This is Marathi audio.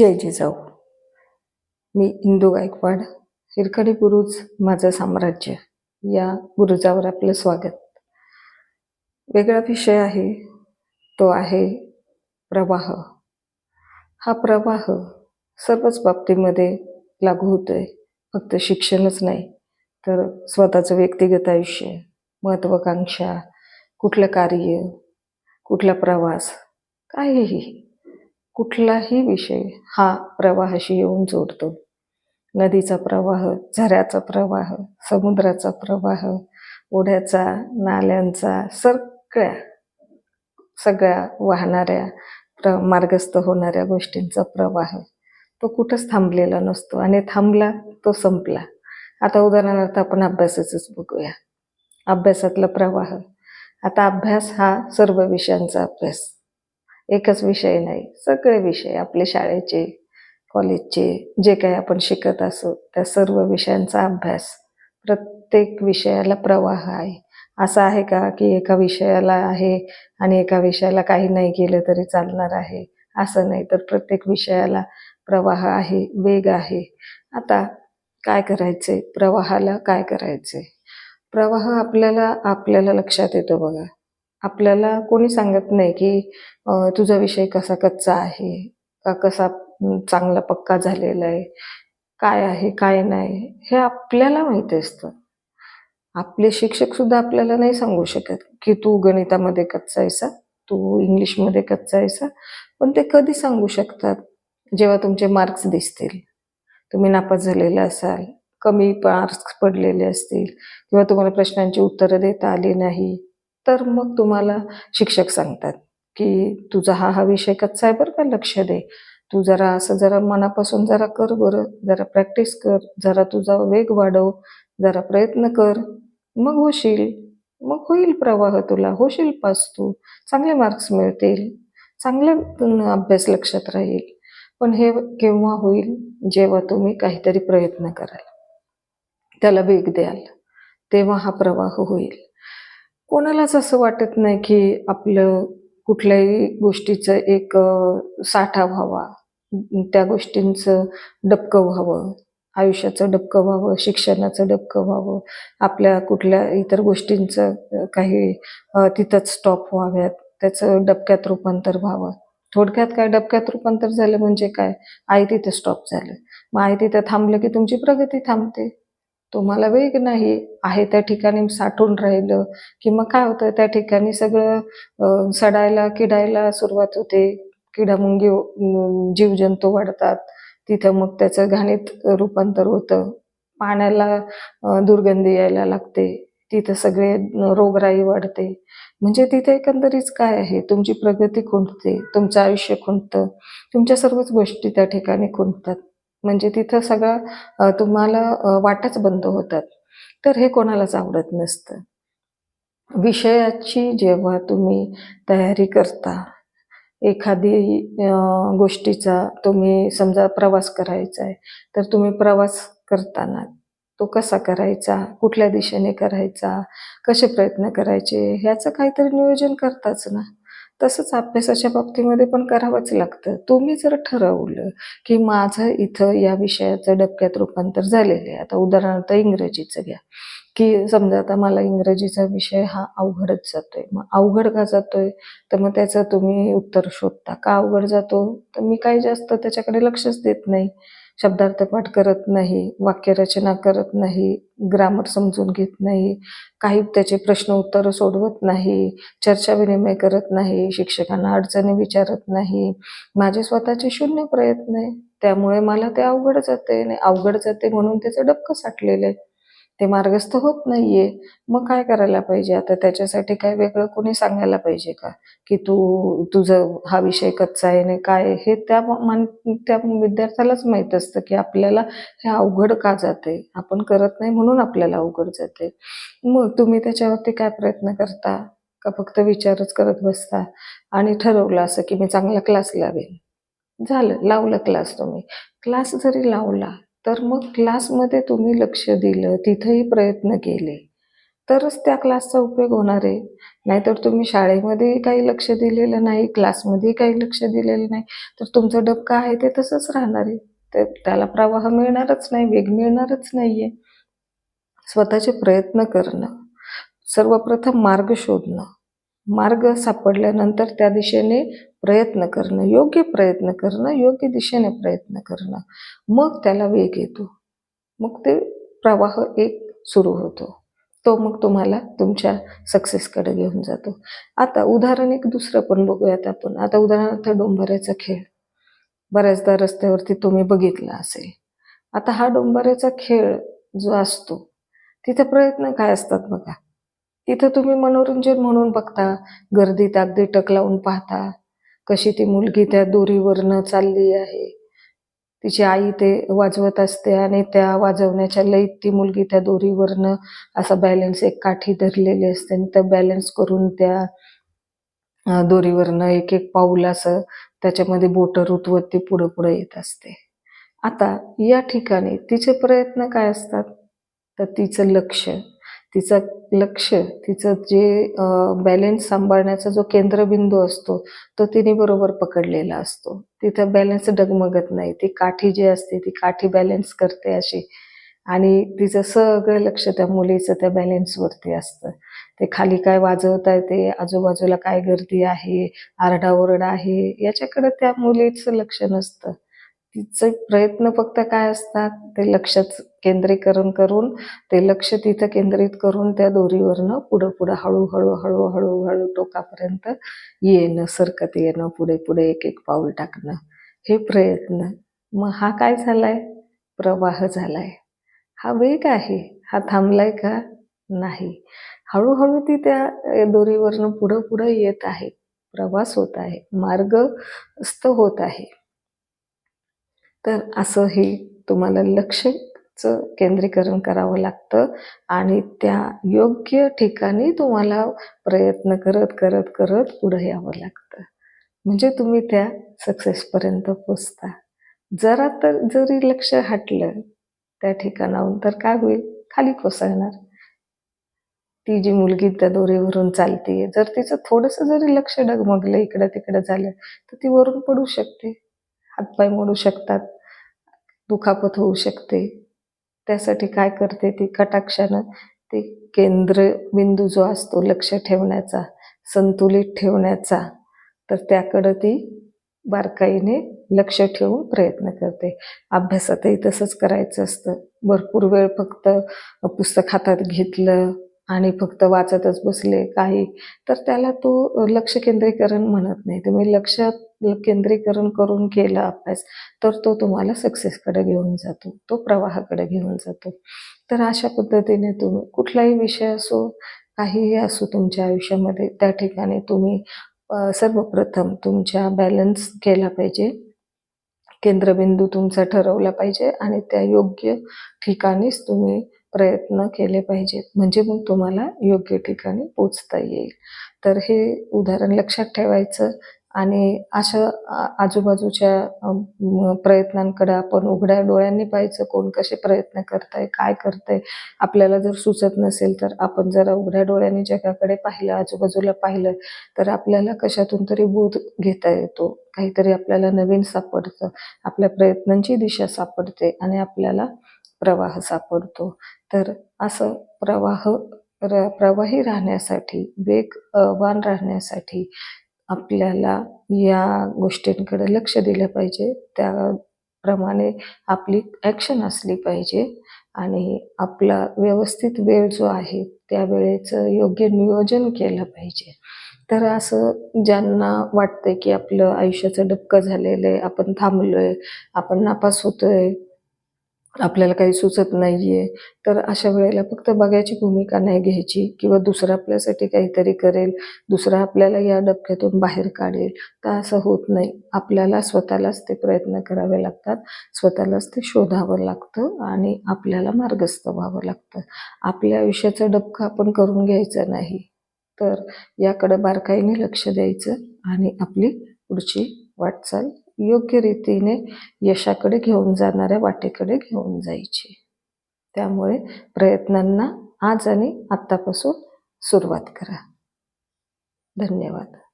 जय जिजाऊ मी इंदू गायकवाड हिरकणी गुरुज माझं साम्राज्य. या गुरुजावर आपलं स्वागत. वेगळा विषय आहे तो आहे प्रवाह. हा प्रवाह सर्वच बाबतीमध्ये लागू होतोय. फक्त शिक्षणच नाही तर स्वतःचं व्यक्तिगत आयुष्य महत्वाकांक्षा कुठलं कार्य कुठला प्रवास काहीही. कुठलाही विषय हा प्रवाहाशी येऊन जोडतो. नदीचा प्रवाह झऱ्याचा प्रवाह समुद्राचा प्रवाह ओढ्याचा नाल्यांचा सगळ्या सगळ्या वाहणाऱ्या प्र मार्गस्थ होणाऱ्या गोष्टींचा प्रवाह. तो कुठंच थांबलेला नसतो आणि थांबला तो संपला. आता उदाहरणार्थ आपण अभ्यासाचंच बघूया. अभ्यासातला प्रवाह. आता अभ्यास हा सर्व विषयांचा अभ्यास. एकच विषय नाही सगळे विषय आपले शाळेचे कॉलेजचे जे काही आपण शिकत असो त्या सर्व विषयांचा अभ्यास प्रत्येक विषयाला प्रवाह आहे. असं आहे का की एका विषयाला आहे आणि एका विषयाला काही नाही केलं तरी चालणार आहे? असं नाही तर प्रत्येक विषयाला प्रवाह आहे वेग आहे. आता काय करायचे? प्रवाहाला काय करायचे? प्रवाह आपल्याला आपल्याला लक्षात येतो बघा. आपल्याला कोणी सांगत नाही की तुझा विषय कसा कच्चा आहे? का कसा चांगला पक्का झालेला आहे? काय आहे काय नाही? हे आपल्याला माहिती असतं. आपले शिक्षक सुद्धा आपल्याला नाही सांगू शकत की तू गणितामध्ये कच्चा आहेसा तू इंग्लिशमध्ये कच्चा आहेसा पण ते कधी सांगू शकतात जेव्हा तुमचे मार्क्स दिसतील. तुम्ही नापास झालेले असाल कमी मार्क्स पडलेले असतील किंवा तुम्हाला प्रश्नांची उत्तरं देता आली नाही तर मग तुम्हाला शिक्षक सांगतात की तुझा हा हा विषय कच्चा आहे बरं का लक्ष दे. तू जरा असं जरा मनापासून जरा कर बरं जरा प्रॅक्टिस कर जरा तुझा वेग वाढव जरा प्रयत्न कर. मग होशील मग होईल प्रवाह तुला होशील पास तू. चांगले मार्क्स मिळतील चांगले अभ्यास लक्षात राहील. पण हे केव्हा होईल? जेव्हा तुम्ही काहीतरी प्रयत्न कराल. त्याला वेग द्याल. तेव्हा हा प्रवाह होईल. कोणालाच असं वाटत नाही की आपलं कुठल्याही गोष्टीचं एक साठा व्हावा. त्या गोष्टींचं डबकं व्हावं. आयुष्याचं डबकं व्हावं शिक्षणाचं डबकं व्हावं. आपल्या कुठल्या इतर गोष्टींचं काही तिथंच स्टॉप व्हाव्यात. त्याचं डबक्यात रूपांतर व्हावं. थोडक्यात काय डबक्यात रूपांतर झालं म्हणजे काय? आई तिथं स्टॉप झालं. मग आई तिथं थांबलं की तुमची प्रगती थांबते. तुम्हाला वेग नाही आहे त्या ठिकाणी साठून राहिलं. की मग काय होतं त्या ठिकाणी सगळं सडायला किडायला सुरुवात होते. किडामुंगी जीवजंतू वाढतात. तिथं मग त्याचं घाणीत रूपांतर होतं. पाण्याला दुर्गंधी यायला लागते. तिथं सगळे रोगराई वाढते. म्हणजे तिथे एकंदरीत काय आहे? तुमची प्रगती खुंटते तुमचं आयुष्य खुंटतं तुमच्या सर्वच गोष्टी त्या ठिकाणी खुंटतात म्हणजे तिथं सगळं तुम्हाला वाटच बंद होतात. तर हे कोणालाच आवडत नसतं. विषयाची जेव्हा तुम्ही तयारी करता एखादी गोष्टीचा तुम्ही समजा प्रवास करायचा आहे तर तुम्ही प्रवास करताना तो कसा करायचा कुठल्या दिशेने करायचा कसे प्रयत्न करायचे ह्याचं काहीतरी नियोजन करताच ना. तसंच अभ्यासाच्या बाबतीमध्ये पण करावंच लागतं. तुम्ही जर ठरवलं की माझं इथं या विषयाचं डबक्यात रूपांतर झालेलं आहे. आता उदाहरणार्थ इंग्रजीचं घ्या. की समजा आता मला इंग्रजीचा विषय हा अवघडच जातोय. मग अवघड का जातोय? तर मग त्याचं तुम्ही उत्तर शोधता. का अवघड जातो? तर मी काही जास्त त्याच्याकडे लक्षच देत नाही. शब्दार्थ पाठ करत नाही वाक्यरचना करत नाही ग्रामर समजून घेत नाही काही त्याचे प्रश्न उत्तरं सोडवत नाही चर्चा विनिमय करत नाही शिक्षकांना अडचणी विचारत नाही माझे स्वतःचे शून्य प्रयत्न आहे. त्यामुळे मला ते अवघड जाते आणि अवघड जाते म्हणून त्याचं डबकं साठलेलं आहे ते मार्गस्थ होत नाहीये. मग काय करायला पाहिजे? आता त्याच्यासाठी काय वेगळं कोणी सांगायला पाहिजे का? की तू तुझं हा विषय कच्चा आहे नाही काय हे त्या मान त्या विद्यार्थ्यालाच माहीत असतं की आपल्याला हे अवघड का जाते आपण करत नाही म्हणून आपल्याला अवघड जाते मग तुम्ही त्याच्यावरती काय प्रयत्न करता? का फक्त विचारच करत बसता? आणि ठरवलं असं की मी चांगला क्लास लावेन. झालं लावलं क्लास तुम्ही. क्लास जरी लावला तर मग क्लासमध्ये तुम्ही लक्ष दिलं तिथेही प्रयत्न केले. तरच त्या क्लासचा उपयोग होणार आहे. नाहीतर तुम्ही शाळेमध्ये काही लक्ष दिलेलं नाही क्लासमध्ये काही लक्ष दिलेलं नाही. तर तुमचं डबका आहे ते तसंच राहणार आहे. तर त्याला प्रवाह मिळणारच नाही वेग मिळणारच नाही आहे स्वतःचे प्रयत्न करणं. सर्वप्रथम मार्ग शोधणं. मार्ग सापडल्यानंतर त्या दिशेने प्रयत्न करणं योग्य प्रयत्न करणं योग्य दिशेने प्रयत्न करणं. मग त्याला वेग येतो. मग ते प्रवाह एक सुरू होतो. तो मग तुम्हाला तुमच्या सक्सेसकडे घेऊन जातो. आता उदाहरण एक दुसरं पण बघूयात आपण. आता उदाहरणार्थ डोंबऱ्याचा खेळ. बऱ्याचदा रस्त्यावरती तुम्ही बघितला असेल. आता हा डोंबऱ्याचा खेळ जो असतो तिथे प्रयत्न काय असतात बघा? तिथं तुम्ही मनोरंजन म्हणून बघता गर्दीत अगदी टक लावून पाहता. कशी ती मुलगी त्या दोरीवरनं चालली आहे. तिची आई ते वाजवत असते आणि त्या वाजवण्याच्या लईत ती मुलगी त्या दोरीवरनं असा बॅलन्स एक काठी धरलेली असते आणि त्या बॅलन्स करून त्या दोरीवरनं एक एक पाऊल असं त्याच्यामध्ये बोट रुतवत ती पुढं पुढं येत असते. आता या ठिकाणी तिचे प्रयत्न काय असतात? तर तिचं लक्ष तिचं लक्ष तिचं जे बॅलन्स सांभाळण्याचा जो केंद्रबिंदू असतो तो तिने बरोबर पकडलेला असतो. तिथं बॅलन्स डगमगत नाही. ती काठी जी असते ती काठी बॅलन्स करते अशी. आणि तिचं सगळं लक्ष त्या मुलीचं त्या बॅलन्सवरती असतं. ते खाली काय वाजवत आहे ते आजूबाजूला काय गर्दी आहे आरडाओरडा आहे याच्याकडे त्या मुलीचं लक्ष नसतं. तिचे प्रयत्न फक्त काय असतात? ते लक्षच केंद्रीकरण करून ते लक्ष तिथं केंद्रित करून त्या दोरीवरनं पुढं पुढं हळूहळू हळूहळू हळू टोकापर्यंत येणं सरकत येणं पुढे पुढे एक एक पाऊल टाकणं. हे प्रयत्न. मग हा काय झालाय? प्रवाह झालाय. हा वेग आहे. हा थांबलाय का? नाही. हळूहळू ती त्या दोरीवरनं पुढं पुढं येत आहे. प्रवास होत आहे. मार्गस्थ होत आहे. तर असं हे तुम्हाला लक्षचं केंद्रीकरण करावं लागतं आणि त्या योग्य ठिकाणी तुम्हाला प्रयत्न करत करत करत पुढं यावं लागतं. म्हणजे तुम्ही त्या सक्सेसपर्यंत पोचता. जरा तर जरी लक्ष हटलं त्या ठिकाणाहून तर काय होईल? खाली कोसळणार. ती जी मुलगी त्या दोरीवरून चालते जर तिचं थोडंसं जरी लक्ष डगमगलं इकडं तिकडं झालं तर ती वरून पडू शकते. हातपाय मोडू शकतात. दुखापत होऊ शकते. त्यासाठी काय करते ती कटाक्षानं ते केंद्रबिंदू जो असतो लक्ष ठेवण्याचा संतुलित ठेवण्याचा तर त्याकडं ती बारकाईने लक्ष ठेवून प्रयत्न करते. अभ्यासातही तसंच करायचं असतं. भरपूर वेळ फक्त पुस्तक हातात घेतलं आणि फक्त वाचतच बसले काही तर त्याला तो लक्ष केंद्रीकरण म्हणत नाही. तुम्ही लक्ष केंद्रीकरण करून केला अभ्यास तर तो तुम्हाला सक्सेसकडे घेऊन जातो तो प्रवाहाकडे घेऊन जातो. तर अशा पद्धतीने तुम्ही कुठलाही विषय असो काहीही असो तुमच्या आयुष्यामध्ये त्या ठिकाणी तुम्ही सर्वप्रथम तुमच्या बॅलन्स केला पाहिजे. केंद्रबिंदू तुमचा ठरवला पाहिजे आणि त्या योग्य ठिकाणीच तुम्ही प्रयत्न केले पाहिजेत. म्हणजे मग तुम्हाला योग्य ठिकाणी पोचता येईल. तर हे उदाहरण लक्षात ठेवायचं आणि अशा आजूबाजूच्या प्रयत्नांकडे आपण उघड्या डोळ्यांनी पाहायचं कोण कसे प्रयत्न करताय काय करतंय. आपल्याला जर सुचत नसेल तर आपण जरा उघड्या डोळ्यांनी जगाकडे पाहिलं आजूबाजूला पाहिलं तर आपल्याला कशातून तरी बोध घेता येतो. काहीतरी आपल्याला नवीन सापडतं. आपल्या प्रयत्नांची दिशा सापडते आणि आपल्याला प्रवाह सापडतो. तर असं प्रवाह र- प्रवाही राहण्यासाठी वेगवान राहण्यासाठी आपल्याला या गोष्टींकडे लक्ष दिलं पाहिजे. त्याप्रमाणे आपली ॲक्शन असली पाहिजे आणि आपला व्यवस्थित वेळ जो आहे त्या वेळेचं योग्य नियोजन केलं पाहिजे. तर असं ज्यांना वाटतंय की आपलं आयुष्याचं डबकं झालेलं आहे आपण थांबलोय आपण नापास होतोय आपल्याला काही सुचत नाही आहे तर अशा वेळेला फक्त बघायची भूमिका नाही घ्यायची किंवा दुसरं आपल्यासाठी काहीतरी करेल दुसरा आपल्याला या डबक्यातून बाहेर काढेल तर असं होत नाही. आपल्याला स्वतःलाच ते प्रयत्न करावे लागतात स्वतःलाच ते शोधावं लागतं आणि आपल्याला मार्गस्थ व्हावं लागतं. आपल्या आयुष्याचं डबकं आपण करून घ्यायचं नाही तर याकडं बारकाईने लक्ष द्यायचं आणि आपली पुढची वाटचाल योग्य रीतीने यशाकडे घेऊन जाणाऱ्या वाटेकडे घेऊन जायची. त्यामुळे प्रयत्नांना आज आणि आत्तापासून सुरुवात करा. धन्यवाद.